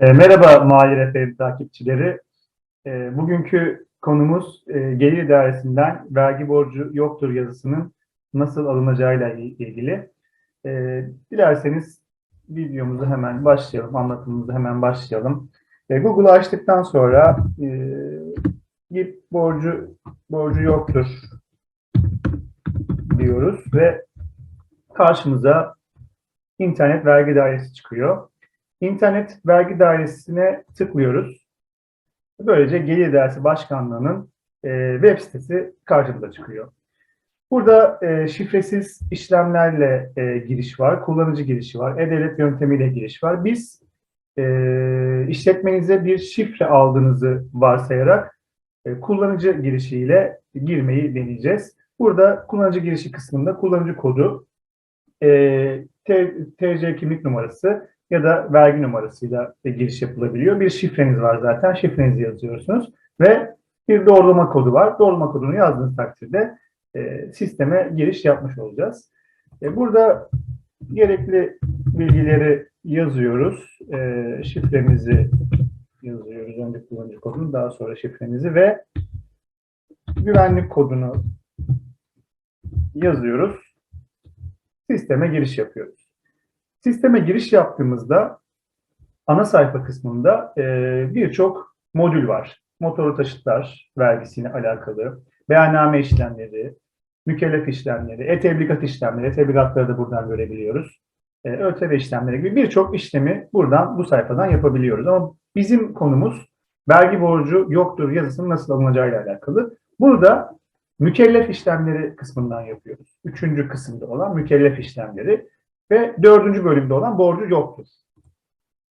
E, merhaba Mahir FM takipçileri. E, bugünkü konumuz e, gelir idaresinden vergi borcu yoktur yazısının nasıl alınacağıyla ilgili. E, dilerseniz videomuzu hemen başlayalım, anlatımımızı hemen başlayalım. E, Google'ı açtıktan sonra e, bir borcu borcu yoktur diyoruz ve karşımıza internet vergi dairesi çıkıyor. İnternet Vergi Dairesi'ne tıklıyoruz. Böylece Gelir Dersi Başkanlığı'nın e, web sitesi karşımıza çıkıyor. Burada e, şifresiz işlemlerle e, giriş var, kullanıcı girişi var, e-devlet yöntemiyle giriş var. Biz işletmenize bir şifre aldığınızı varsayarak kullanıcı girişiyle girmeyi deneyeceğiz. Burada kullanıcı girişi kısmında kullanıcı kodu, TC kimlik numarası, ya da vergi numarasıyla giriş yapılabiliyor. Bir şifreniz var zaten. Şifrenizi yazıyorsunuz ve bir doğrulama kodu var. Doğrulama kodunu yazdığınız takdirde e, sisteme giriş yapmış olacağız. E, burada gerekli bilgileri yazıyoruz. E, şifremizi yazıyoruz. Önce kullanıcı kodunu, daha sonra şifremizi ve güvenlik kodunu yazıyoruz. Sisteme giriş yapıyoruz. Sisteme giriş yaptığımızda ana sayfa kısmında e, birçok modül var. Motorlu taşıtlar vergisine alakalı, beyanname işlemleri, mükellef işlemleri, e-tebligat işlemleri, e-tebligatları da buradan görebiliyoruz. E, ÖTV işlemleri gibi birçok işlemi buradan, bu sayfadan yapabiliyoruz. Ama bizim konumuz vergi borcu yoktur yazısının nasıl alınacağıyla alakalı. Burada mükellef işlemleri kısmından yapıyoruz. Üçüncü kısımda olan mükellef işlemleri ve dördüncü bölümde olan borcu yoktur.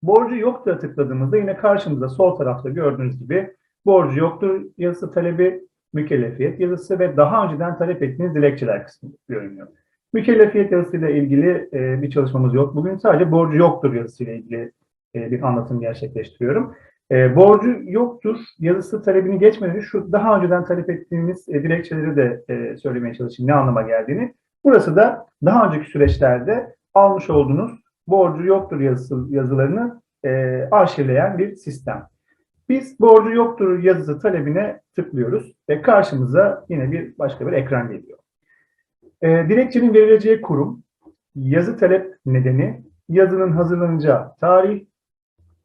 Borcu yoktur tıkladığımızda yine karşımızda sol tarafta gördüğünüz gibi borcu yoktur yazısı talebi, mükellefiyet yazısı ve daha önceden talep ettiğiniz dilekçeler kısmı görünüyor. Mükellefiyet yazısıyla ilgili e, bir çalışmamız yok. Bugün sadece borcu yoktur yazısıyla ilgili e, bir anlatım gerçekleştiriyorum. E, borcu yoktur yazısı talebini geçmeden şu daha önceden talep ettiğimiz e, dilekçeleri de e, söylemeye çalışayım ne anlama geldiğini. Burası da daha önceki süreçlerde almış olduğunuz borcu yoktur yazısı, yazılarını e, arşivleyen bir sistem. Biz borcu yoktur yazısı talebine tıklıyoruz ve karşımıza yine bir başka bir ekran geliyor. E, dilekçenin verileceği kurum, yazı talep nedeni, yazının hazırlanacağı tarih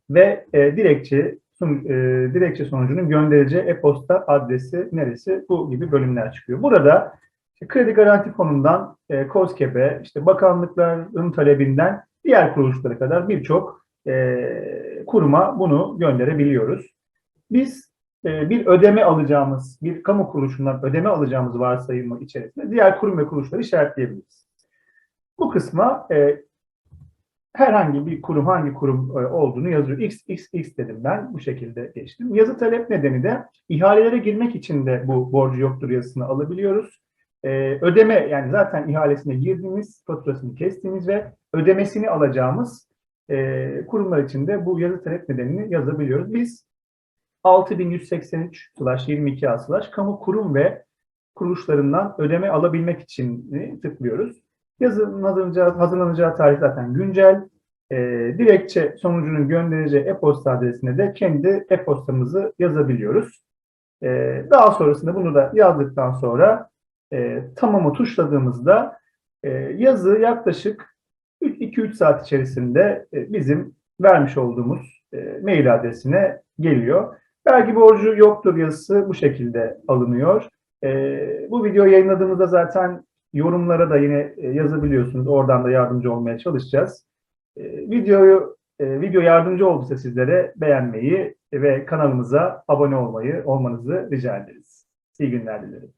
ve e, dilekçe, sun, e, dilekçe sonucunun gönderileceği e-posta adresi neresi bu gibi bölümler çıkıyor. Burada işte kredi garanti fonundan e, KOSGEB'e, işte bakanlıkların talebinden diğer kuruluşlara kadar birçok e, kuruma bunu gönderebiliyoruz. Biz e, bir ödeme alacağımız, bir kamu kuruluşundan ödeme alacağımız varsayımı içerisinde diğer kurum ve kuruluşları işaretleyebiliriz. Bu kısma e, herhangi bir kurum hangi kurum e, olduğunu yazıyor. X, X, X dedim ben. Bu şekilde geçtim. Yazı talep nedeni de ihalelere girmek için de bu borcu yoktur yazısını alabiliyoruz. Ee, ödeme yani zaten ihalesine girdiğimiz, faturasını kestiğimiz ve ödemesini alacağımız e, kurumlar için de bu yazı talep nedenini yazabiliyoruz. Biz 6183 22 A slash kamu kurum ve kuruluşlarından ödeme alabilmek için tıklıyoruz. Yazının hazırlanacağı, hazırlanacağı tarih zaten güncel. E, dilekçe sonucunun göndereceği e-posta adresine de kendi e-postamızı yazabiliyoruz. E, daha sonrasında bunu da yazdıktan sonra e, tamamı tuşladığımızda e, yazı yaklaşık 2-3 saat içerisinde e, bizim vermiş olduğumuz e, mail adresine geliyor. Vergi borcu yoktur yazısı bu şekilde alınıyor. E, bu videoyu yayınladığımızda zaten yorumlara da yine e, yazabiliyorsunuz. Oradan da yardımcı olmaya çalışacağız. E, videoyu e, video yardımcı olduysa sizlere beğenmeyi ve kanalımıza abone olmayı olmanızı rica ederiz. İyi günler dilerim.